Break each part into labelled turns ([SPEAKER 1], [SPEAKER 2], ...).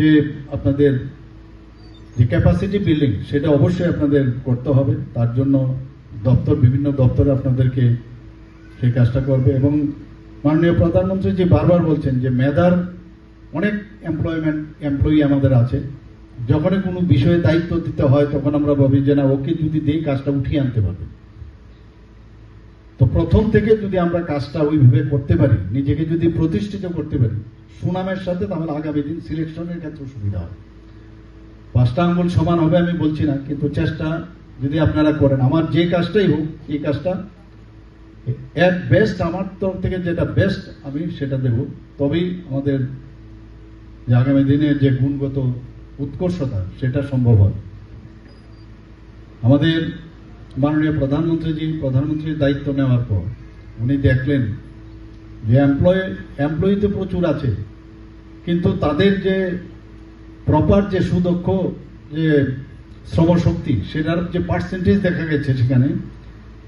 [SPEAKER 1] যে আপনাদের যে ক্যাপাসিটি বিল্ডিং সেটা অবশ্যই আপনাদের করতে হবে। তার জন্য দপ্তর, বিভিন্ন দপ্তরে আপনাদেরকে সেই কাজটা করবে এবং মাননীয় প্রধানমন্ত্রী যে বারবার বলছেন যে মেধার অনেক এমপ্লয়মেন্ট এমপ্লয়ি আমাদের আছে। যখনই কোনো বিষয়ে দায়িত্ব দিতে হয়, তখন আমরা ভাবি যে না, ওকে যদি দিই, কাজটা উঠিয়ে আনতে পারবে। তো প্রথম থেকে যদি আমরা কাজটা ওইভাবে করতে পারি, নিজেকে যদি প্রতিষ্ঠিত করতে পারি, সুনামের সাথে তাহলে আগামী দিন সিলেকশনের ক্ষেত্রে সুবিধা হবে। পাঁচটা আঙ্গুল সমান হবে আমি বলছি না, কিন্তু চেষ্টা যদি আপনারা করেন, আমার যে কাজটাই হোক, এই কাজটা এট বেস্ট আমার তরফ থেকে যেটা বেস্ট আমি সেটা দেব। তবেই আমাদের যে আগামী দিনে যে গুণগত উৎকর্ষতা, সেটা সম্ভব হয় আমাদের মাননীয় প্রধানমন্ত্রীজি, প্রধানমন্ত্রীর দায়িত্ব নেওয়ার পর উনি দেখলেন যে এমপ্লয় এমপ্লয়ি তো প্রচুর আছে। কিন্তু তাদের যে প্রপার যে সুদক্ষ, যে শ্রমশক্তি, সেটার যে পার্সেন্টেজ দেখা গেছে সেখানে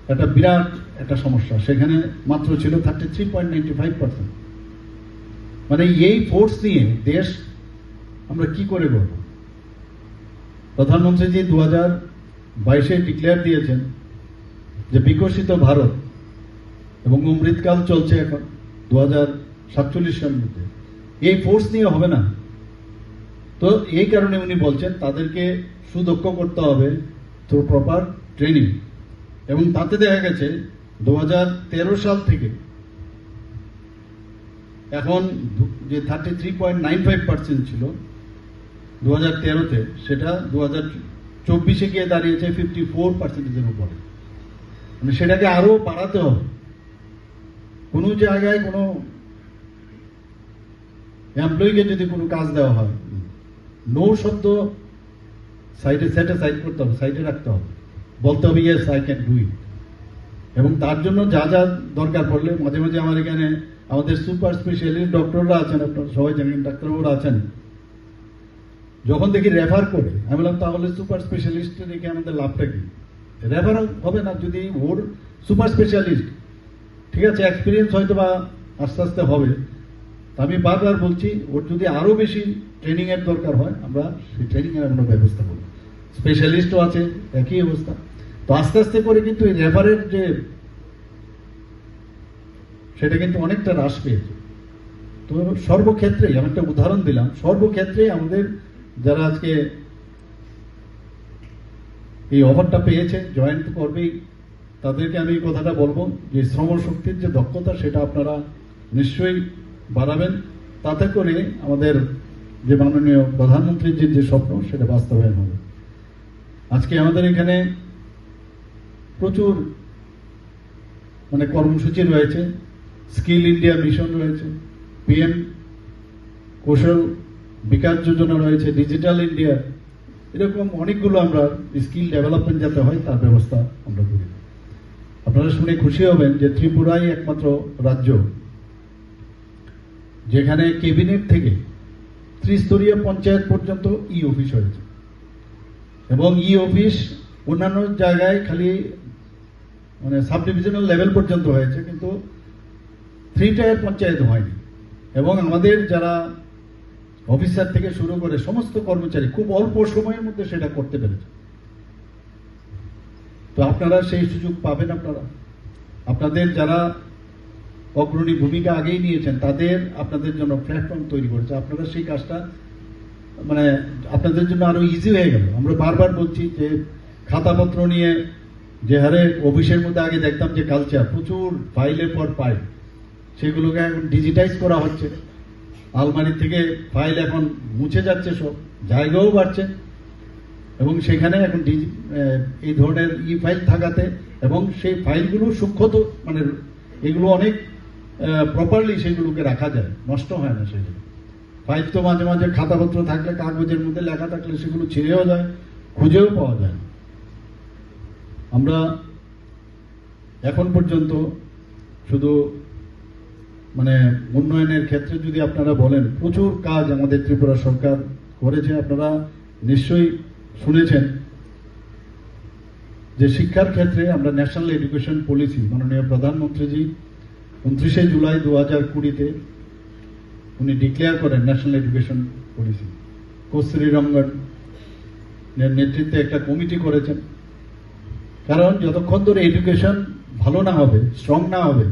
[SPEAKER 1] একটা বিরাট একটা সমস্যা। সেখানে মাত্র ছিল thirty three point ninety five percent মানে এই ফোর্স নিয়ে দেশ আমরা কি করে করব প্রধানমন্ত্রীজি দু হাজার বাইশে ডিক্লেয়ার দিয়েছেন যে বিকশিত ভারত এবং অমৃতকাল চলছে এখন দু হাজার সাতচল্লিশ সালের মধ্যে। এই ফোর্স নিয়ে হবে না। তো এই কারণে উনি বলছেন, তাদেরকে সুদক্ষ করতে হবে থ্রু প্রপার ট্রেনিং এবং তাতে দেখা গেছে দু হাজার তেরো সাল থেকে এখন যে thirty three point nine five percent ছিল দু হাজার তেরোতে, সেটা দু হাজার চব্বিশে গিয়ে দাঁড়িয়েছে ফিফটি ফোর পার্সেন্টেজের উপরে। মানে সেটাকে আরও বাড়াতে হবে। কোনো জায়গায় কোনো এমপ্লয়িকে যদি কোনো কাজ দেওয়া হয় নো শব্দ সাইডে সেটে সাইড করতে হবে সাইডে রাখতে হবে। বলতে হবে yes I can do it এবং তার জন্য যা যা দরকার পড়লে, মাঝে মাঝে আমার এখানে আমাদের সুপার স্পেশালিস্ট ডক্টররা আছেন, আপনারা সবাই জানেন, ডাক্তারবাবুরা আছেন। যখন দেখি রেফার করে, আমি বললাম, তাহলে সুপার স্পেশালিস্ট রেখে আমাদের লাভটা কি? রেফার হবে না, যদি ওর সুপার স্পেশালিস্ট ঠিক আছে এক্সপিরিয়েন্স হয়তো বা আস্তে আস্তে হবে। আমি বারবার বলছি, ওর যদি আরও বেশি ট্রেনিংয়ের দরকার হয়, আমরা সেই ট্রেনিংয়ের আমরা ব্যবস্থা করব। স্পেশালিস্টও আছে, একই অবস্থা। তো আস্তে আস্তে করে কিন্তু এই রেফারের যে সেটা কিন্তু অনেকটা হ্রাস পেয়েছে। তো সর্বক্ষেত্রেই, আমি একটা উদাহরণ দিলাম, সর্বক্ষেত্রেই আমাদের যারা আজকে এই অফারটা পেয়েছে জয়েন করবেই, তাদেরকে আমি কথাটা বলব যে শ্রম শক্তির যে দক্ষতা, সেটা আপনারা নিশ্চয়ই বাড়াবেন। তাতে করে আমাদের যে মাননীয় প্রধানমন্ত্রীর যে স্বপ্ন, সেটা বাস্তবায়ন হবে। আজকে আমাদের এখানে প্রচুর মানে কর্মসূচি রয়েছে। স্কিল ইন্ডিয়া মিশন রয়েছে। পিএম কৌশল বিকাশ যোজনা রয়েছে ডিজিটাল ইন্ডিয়া এরকম অনেকগুলো আমরা স্কিল ডেভেলপমেন্ট যাতে হয়, তার ব্যবস্থা আমরা করি। আপনারা শুনে খুশি হবেন যে ত্রিপুরাই একমাত্র রাজ্য যেখানে ক্যাবিনেট থেকে ত্রিস্তরীয় পঞ্চায়েত পর্যন্ত ই অফিস হয়েছে। এবং ই অফিস অন্যান্য জায়গায় খালি মানে সাব ডিভিশনাল লেভেল পর্যন্ত হয়েছে, কিন্তু থ্রি টায়ার পঞ্চায়েত হয়নি। এবং আমাদের যারা অফিসার থেকে শুরু করে সমস্ত কর্মচারী খুব অল্প সময়ের মধ্যে সেটা করতে পেরেছে। তো আপনারা সেই সুযোগ পাবেন আপনারা। আপনাদের যারা অগ্রণী ভূমিকা আগেই নিয়েছেন, তাদের, আপনাদের জন্য প্ল্যাটফর্ম তৈরি করেছে। আপনারা সেই কাজটা মানে আপনাদের জন্য আরও ইজি হয়ে গেল। আমরা বারবার বলছি যে খাতাপত্র নিয়ে যে হারে অফিসের মধ্যে আগে দেখতাম যে কালচার প্রচুর ফাইলের পর ফাইল সেগুলোকে এখন ডিজিটাইজ করা হচ্ছে। আলমারি থেকে ফাইল এখন মুছে যাচ্ছে সব, জায়গাও বাড়ছে এবং সেখানে এখন এই ধরনের ই ফাইল থাকাতে এবং সেই ফাইলগুলো সূক্ষ্মত মানে এগুলো অনেক প্রপারলি সেগুলোকে রাখা যায়, নষ্ট হয় না সেগুলো ফাইল তো মাঝে মাঝে খাতাপত্র থাকলে, কাগজের মধ্যে লেখা থাকলে সেগুলো ছিঁড়েও যায়, খুঁজেও পাওয়া যায়। আমরা এখন পর্যন্ত শুধু মানে উন্নয়নের ক্ষেত্রে যদি আপনারা বলেন, প্রচুর কাজ আমাদের ত্রিপুরা সরকার করেছে, আপনারা নিশ্চয়ই শুনেছেন যে শিক্ষার ক্ষেত্রে আমরা ন্যাশনাল এডুকেশন পলিসি, মাননীয় প্রধানমন্ত্রীজি, উনত্রিশে জুলাই দু হাজার কুড়িতে উনি ডিক্লেয়ার করেন national education policy. Kasturi Rangan নেতৃত্বে একটা কমিটি করেছেন। কারণ যতক্ষণ ধরে এডুকেশন ভালো না হবে, স্ট্রং না হবে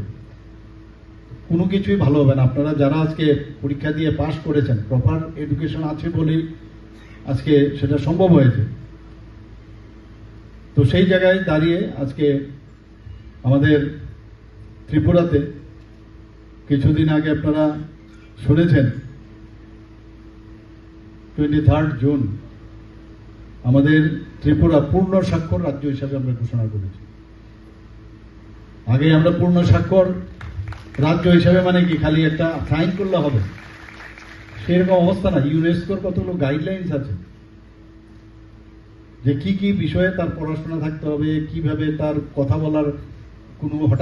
[SPEAKER 1] কোনো কিছুই ভালো হবে না। আপনারা যারা আজকে পরীক্ষা দিয়ে পাশ করেছেন প্রপার এডুকেশন আছে বলেই আজকে সেটা সম্ভব হয়েছে। তো সেই জায়গায় দাঁড়িয়ে আজকে আমাদের ত্রিপুরাতে কিছুদিন আগে আপনারা শুনেছেন টোয়েন্টি থার্ড জুন আমাদের ত্রিপুরা পূর্ণ স্বাক্ষর রাজ্য হিসাবে আমরা ঘোষণা করেছি। আগে আমরা পূর্ণ স্বাক্ষর রাজ্য হিসাবে মানে কি? খালি একটা সাইন করলে হবে। সেরকম অবস্থা না। ইউনেস্কোর কতগুলো গাইডলাইন্স আছে? যে কি কি বিষয়ে তার পড়াশোনা থাকতে হবে, কীভাবে তার কথা বলার কোনো হঠাৎ